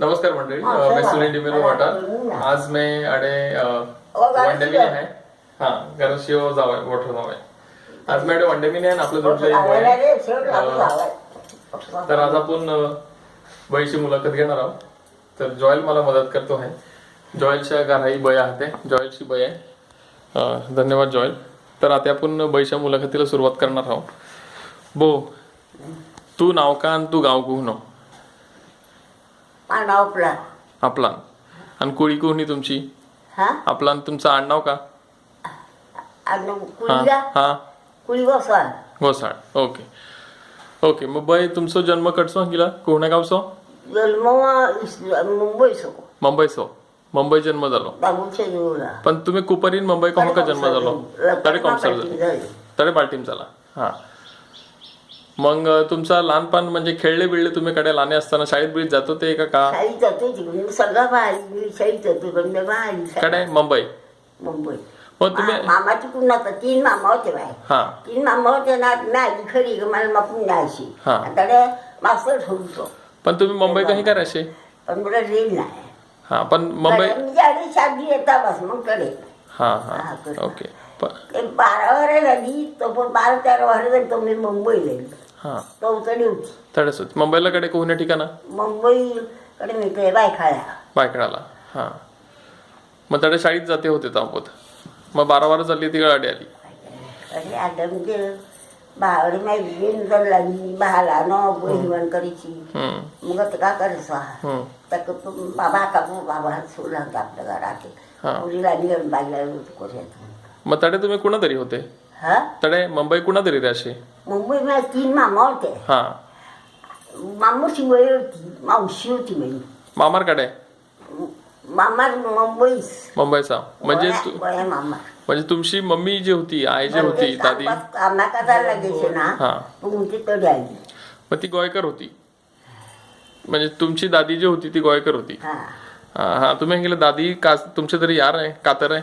नमस्कार मंडळी हाँ, मैं. सुनील डिमेलो वाटा. आज मैं अडे अ, ओ, गाडी वंडेमिने शिवा. आहे. हा गरशिओ जावं जावं. आज मी अडे वंडेमिने आहे आपलं जोडलं. तर आज आपण बळीची मुलाखत घेणार आहोत. तर जॉयल मला मदत करतो आहे. जॉयलच्या घराई बय आहे जॉयलची बय आहे. धन्यवाद जॉयल. तर आता आपण बळीच्या मुलाखतीला सुरुवात करणार आहोत. बो तू नाव का आणि तू गाव कुहनो आपला. आणि कुळी कुहनी तुमची? हा? आपला आणि तुमचं आडनाव का? हा कुळीला हा कुळी बसवा घोसाळ. ओके. ओके मग बाय तुमचो जन्म कडचो गेला कोणा गावचो जन्म इस- सो. मुंबईचो मुंबई जन्म झालो. बाबूच्या जीवला पण तुम्ही कुपरीन मुंबई कहो का जन्म झालो. तडे कॉम्सर तडे पार्टीम झाला. हा. मग तुमचा लहानपण म्हणजे खेळले बिळले तुम्ही कडे लहाने असताना शाळेत बीळीत जातो ते का का? शाळेत जातो तिकडून सगळं बाहेर मी शाळेत जातो पण मी बाहेर कडे मुंबई. मुंबई. मग तुम्ही मा- मामाची पुन्हा होता तीन मामा होते बाहेर. हा. तीन मामा होते ना नाही खरी ग मला मापून न्यायची हा. आता मास्तर ठेवतो पण तुम्ही मुंबई काही करायचे पण मला रेल नाही. हा पण मुंबई म्हणजे शादी येता बस मग कडे हा हा. ओके. बारा वर झाली तो पण बारा तेरा वर झाली तो मी मुंबईला गेलो. हा. होती होती मुंबईला कडे कोण्या ठिकाणा? मुंबईकडे मी ते बायखाळ्या. बायकडाला हा. मग तडे शाळेत जाते होते तांबोत मग बारा बारा झाली ती गाडी आली. अरे आता म्हणजे माझी लागली न बहिवण हम्म. मग आता का करायचं? हम्म. तर बाबा का बाबा सोडला होता आपल्या घरात. हा. मुलीला निघून बागला कोऱ्यात मग तडे तुम्ही कुणा तरी होते? हा? तडे मुंबई कुणा तरी रे असे मुंबई माझे तीन मामा होते हा मामाची वय होती मावशी होती माझी मामारकडे मामा मुंबईस मुंबईचा म्हणजे तु- मामा म्हणजे तुमची मम्मी जी होती आई जी होती दादी कामा करायला लागायचे ना हा तुमची तरी आली मग ती गोयकर होती म्हणजे तुमची दादी जी होती ती गोयकर होती हा हा हा तुम्ही गेले दादी का तुमचे तरी यार आहे कातर आहे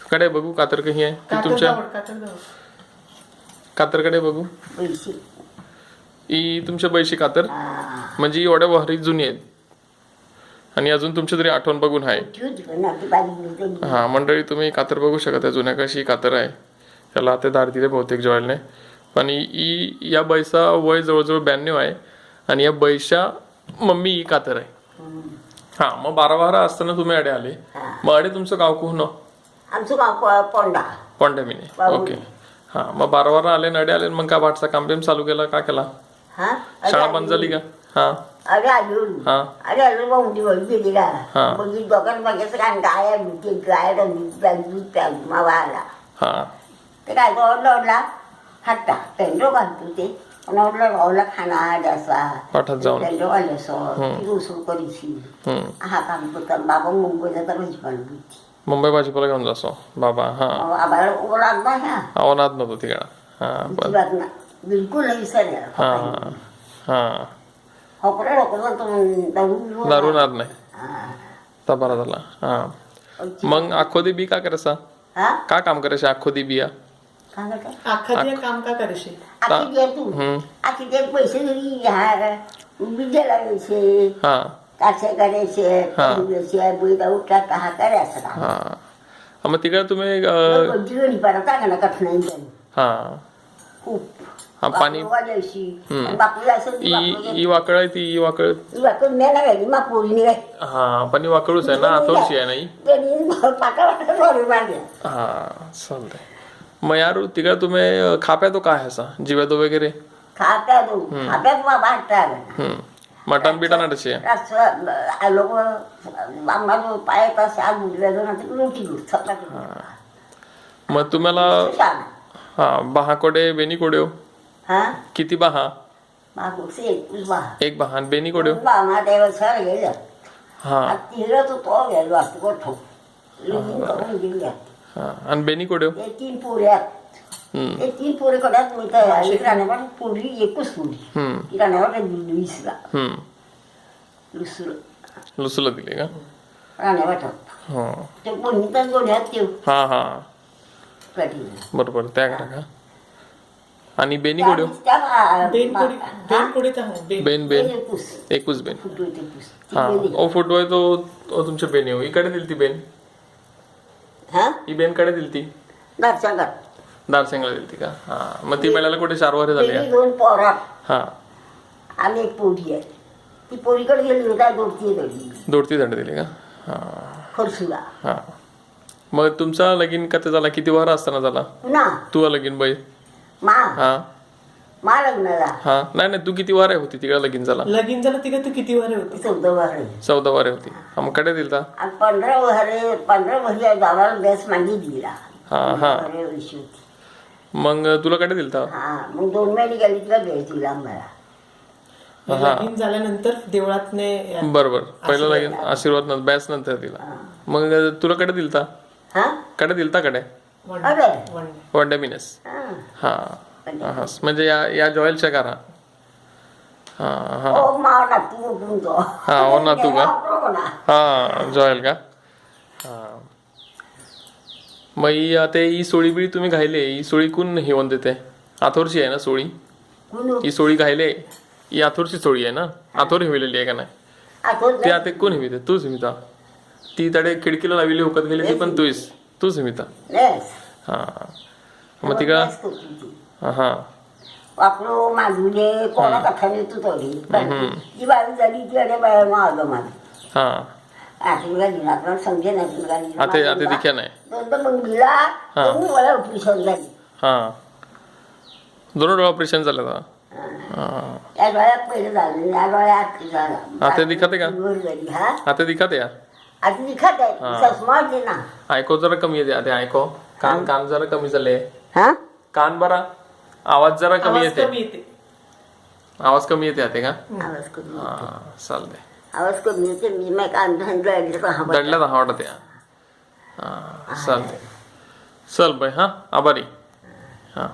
कडे बघू कातर कही आहे ती तुमच्या कातरकडे बघू. पैसे ही तुमच्या बैशी कातर. म्हणजे एवढ्या वहरी जुनी आहेत. आणि अजून तुमची तरी आठवण बघून आहे. हा मंडळी तुम्ही कातर बघू शकता जुन्या कशी कातर आहे. त्याला ते दार दिले बहुतेक जॉयलने. पण ही- ही या बैसा वय जवळजवळ ब्याण्णव आहे. आणि या बैशा मम्मी ही कातर आहे. हा मग बारा बारा असताना तुम्ही अडे आले. मग अडे तुमचं गाव कुहन आमचं गाव पोंडा. पोंडेमिनी बाबू. ओके. हा मग बारा बारा आले नडे आले मग का भाटचा काम बिम चालू केला का केला? हा? शाळा बंद झाली का? हा. अरे आजून हा. अरे अजून मग दिवस गेली का? हा. मग ही दोघांना बघायचं काय गाय ते गाय दूध प्याली मावा आला हा. ते काय ओढला हट्टा पेंडो घालतो ते. ओढला ओढला खाना द्यासा पाठात जाऊन. पेंडो करायची हम्म. हा काम करतात. बाबा मुंबईला तर भाजी पाणी मुंबई भाजीपाला घेऊन जासो बाबा हा हा आवनात नव्हतो तिकडं हा पण बिलकुल नाही हा हा नाही हा. ता बरा झाला हा मग आखो दी बी का करायचा हा का काम करायचे आखो दी बिया काम का दे पैसे हा कासे करायचे हा. उठला का हा हा. हा, मग तिकडे तुम्ही अं, कोणती गणी परत आहे ना कठीण त्यांनी हा. खूप. हा पाणी वाजायची हम्म. बापूला असं ती ई बापूला- ई वाकळ आहे ती ई वाकळ? ती बापू मेला गेली मा पोरीने काय हा पण ही वाकळूच आहे ना थोडीशी आहे नाही त्यांनी सोडून मारल्या हा चालतंय. मग यार तिकडे तुम्ही अं, खाप्या तो काय असा? जिव्या तो वगैरे खाप्या खाप्यात बाबा हट्टा हम्म. मटण बिटन अडचे लोक आम्हाला पाय कसे आज रोटी मग तुम्हाला हा बहाकोडे बेनी कोड्यो हा. किती बहा? एक बहा बेनी कोड्यो हा. हा. आणि बेनी कोड्यो ते तीन हम्म ते तीन पुरे मी एकच लुसला दिले का हा ते कोणीतच गोढ्यात ते हा हा बरोबर त्या करा का आणि बेनी बा- बेन बेन. एकूच बेन हा ओ फोटो आहे तो तो तुमच्या बेनी हो इकडे दिली ती बेन हा ही बेन कडे दिली ती दारसेंगला दिली ती का? हा. मग ती बेलाला कुठे शारवारे झाले? बेनी दोन पोरात. हा. आणि एक पोरी आहे. ती पोरीकडे गेली होता दोडती तरी दोडती दंड दिली का? हा. खरसुला हा. मग तुमचा लगीन कधी झाला? किती वार असताना झाला? पुन्हा तू लगीन बाई? मा. हा. मा लग्नाला. हा. नाही नाही तू किती वारे होती तिकडे लगीन झाला? लगीन झालं तिकडे तू किती वारे होती? चौदा वारे चौदा वारे होती. हा मग कडे दिलता? आणि पंधरा वरे पंधरा वर्षी गावाला बेस मांडी दिला. हा हा. वरे वर्षी होती. मग तुला कडे दिलता? हा मग दोन महिने गेली तिला बेस दिला मला. हा. लगीन झाल्यानंतर देवळात बरोबर. पहिलं लगीन आशीर्वाद नंतर बॅस नंतर दिला मग तुला कडे दिलता? हा? कडे दिलता कडे अरे. वन डे मिनस. हा. हा. हा म्हणजे या या जॉयलच्या कारा हा हा. ओ माव ना तू उठून तो हा हो ना तू का? हो हा जॉयल का? हा. मग ही आता ही सोळी बिळी तुम्ही घायले ही सोळी कोण हिवून देते? आथोरची आहे ना सोळी? कुणू? ही सोळी घायले ही आथोरची सोळी आहे ना? आथोर हिवलेली आहे का नाही? ती आता कोण हिविते? तूच हिमिता ती तडे खिडकीला लावली हुकत गेली ती पण तूच तूच हिमिता नाही हा. मग तिकडं? ती. हा. वापरो मागुले कोणा कथाने तू तोडी जी बाजू झाली ती अडे बाय माग माझ हा. आठवला आता आता दिख्या नाही मग हा. मला ऑपरेशन झाली हा दोन डोळा ऑपरेशन झालं का हा या डोळ्यात पहिलं झालं या डोळ्यात झाला आता दिखत आहे का? वर झाली हा आता दिखत या आता दिखत आहे चष्मा दे ना ऐको जरा कमी येते आता ऐको कान कान जरा कमी झाले हा कान बरा आवाज़ जरा कमी आवाज़ येते कमी येते आवाज़ कमी येते आता का आवाज़ कमी हा चालते आवाज कमी येते मी मग कांदा हा दडल्या दहा वाटत या हा चालते चल बाय हा आभारी। हा।